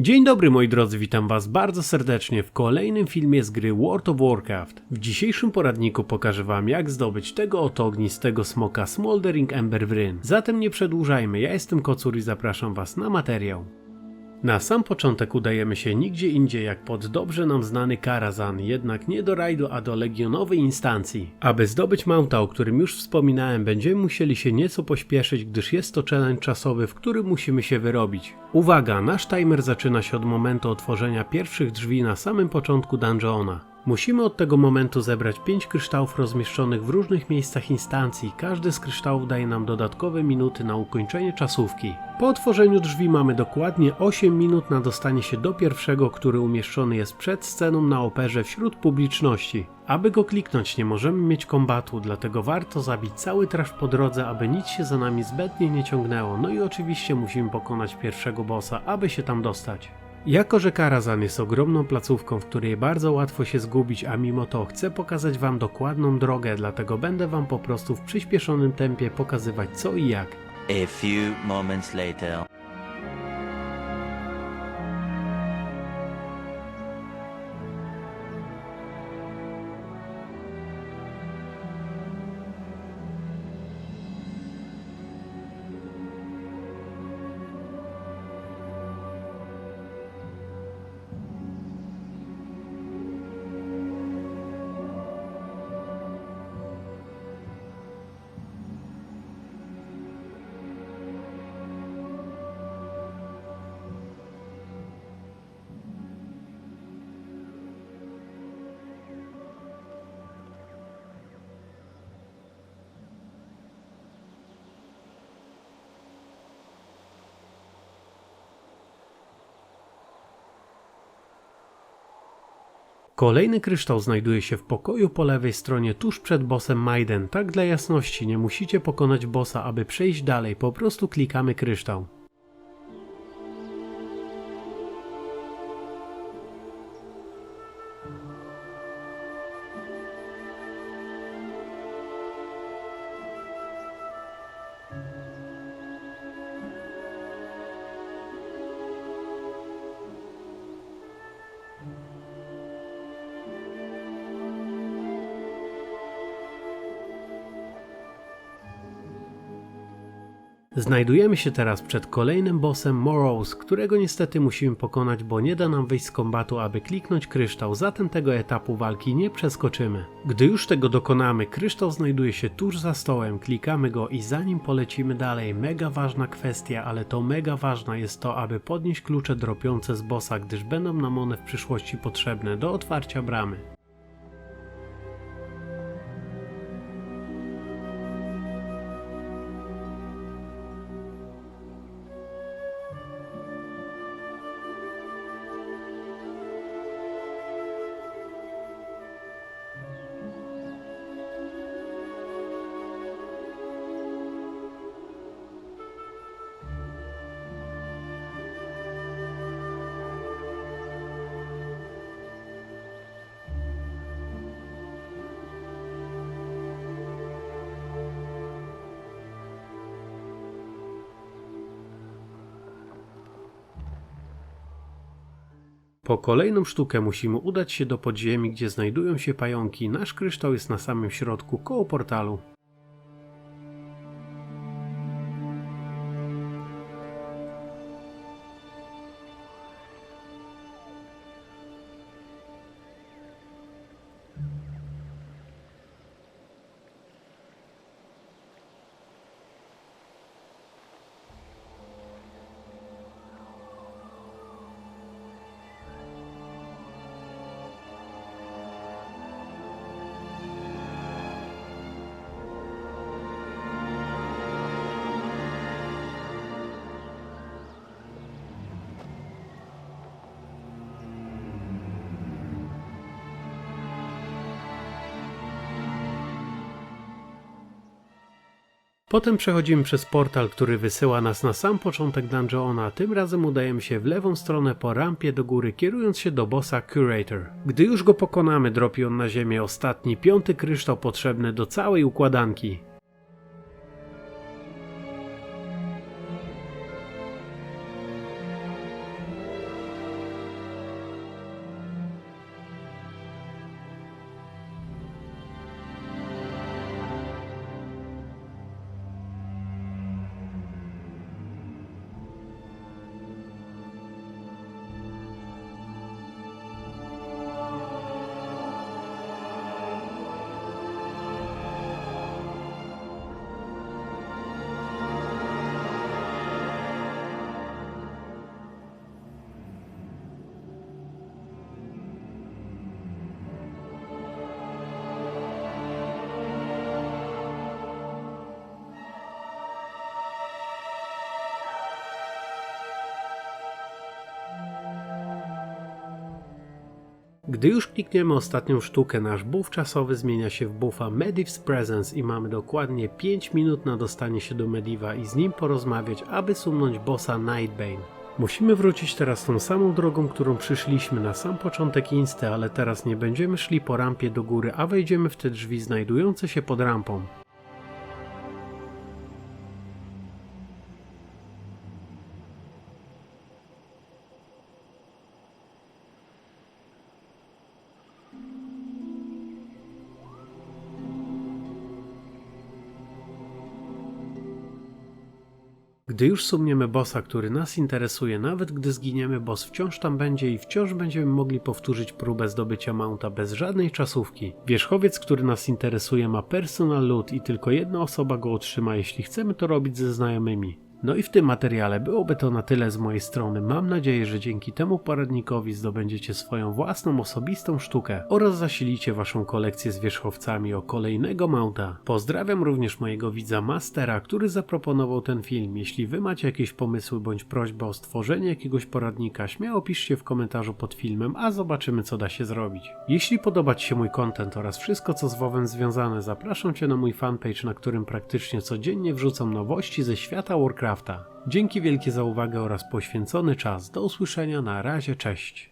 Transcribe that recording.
Dzień dobry moi drodzy, witam was bardzo serdecznie w kolejnym filmie z gry World of Warcraft. W dzisiejszym poradniku pokażę wam jak zdobyć tego oto ognistego smoka Smoldering Ember Wryn. Zatem nie przedłużajmy, ja jestem Kocur i zapraszam was na materiał. Na sam początek udajemy się nigdzie indziej jak pod dobrze nam znany Karazhan, jednak nie do rajdu, a do legionowej instancji. Aby zdobyć mounta, o którym już wspominałem, będziemy musieli się nieco pośpieszyć, gdyż jest to challenge czasowy, w którym musimy się wyrobić. Uwaga, nasz timer zaczyna się od momentu otworzenia pierwszych drzwi na samym początku dungeona. Musimy od tego momentu zebrać 5 kryształów rozmieszczonych w różnych miejscach instancji. Każdy z kryształów daje nam dodatkowe minuty na ukończenie czasówki. Po otworzeniu drzwi mamy dokładnie 8 minut na dostanie się do pierwszego, który umieszczony jest przed sceną na operze wśród publiczności. Aby go kliknąć nie możemy mieć kombatu, dlatego warto zabić cały trash po drodze, aby nic się za nami zbędnie nie ciągnęło. No i oczywiście musimy pokonać pierwszego bossa, aby się tam dostać. Jako, że Karazhan jest ogromną placówką, w której bardzo łatwo się zgubić, a mimo to chcę pokazać Wam dokładną drogę, dlatego będę Wam po prostu w przyspieszonym tempie pokazywać co i jak. A few moments later. Kolejny kryształ znajduje się w pokoju po lewej stronie tuż przed bossem Maiden. Tak dla jasności, nie musicie pokonać bossa, aby przejść dalej, po prostu klikamy kryształ. Znajdujemy się teraz przed kolejnym bossem Morrows, którego niestety musimy pokonać, bo nie da nam wyjść z kombatu, aby kliknąć kryształ, zatem tego etapu walki nie przeskoczymy. Gdy już tego dokonamy, kryształ znajduje się tuż za stołem, klikamy go i zanim polecimy dalej, mega ważna kwestia, ale to mega ważna jest to, aby podnieść klucze dropiące z bossa, gdyż będą nam one w przyszłości potrzebne do otwarcia bramy. Po kolejną sztukę musimy udać się do podziemi, gdzie znajdują się pająki. Nasz kryształ jest na samym środku, koło portalu. Potem przechodzimy przez portal, który wysyła nas na sam początek dungeona. Tym razem udajemy się w lewą stronę po rampie do góry, kierując się do bossa Curator. Gdy już go pokonamy, dropi on na ziemię ostatni, piąty kryształ potrzebny do całej układanki. Gdy już klikniemy ostatnią sztukę, nasz buff czasowy zmienia się w buffa Medivh's Presence i mamy dokładnie 5 minut na dostanie się do Mediva i z nim porozmawiać, aby sunąć bossa Nightbane. Musimy wrócić teraz tą samą drogą, którą przyszliśmy na sam początek Insty, ale teraz nie będziemy szli po rampie do góry, a wejdziemy w te drzwi znajdujące się pod rampą. Gdy już sumniemy bossa, który nas interesuje, nawet gdy zginiemy, boss wciąż tam będzie i wciąż będziemy mogli powtórzyć próbę zdobycia mounta bez żadnej czasówki. Wierzchowiec, który nas interesuje ma personal loot i tylko jedna osoba go otrzyma, jeśli chcemy to robić ze znajomymi. No i w tym materiale byłoby to na tyle z mojej strony. Mam nadzieję, że dzięki temu poradnikowi zdobędziecie swoją własną osobistą sztukę oraz zasilicie waszą kolekcję z wierzchowcami o kolejnego mounta. Pozdrawiam również mojego widza Mastera, który zaproponował ten film. Jeśli wy macie jakieś pomysły bądź prośbę o stworzenie jakiegoś poradnika, śmiało piszcie w komentarzu pod filmem, a zobaczymy co da się zrobić. Jeśli podoba ci się mój content oraz wszystko co z WoWem związane, zapraszam cię na mój fanpage, na którym praktycznie codziennie wrzucam nowości ze świata Warcrafta. Dzięki wielkie za uwagę oraz poświęcony czas. Do usłyszenia, na razie, cześć.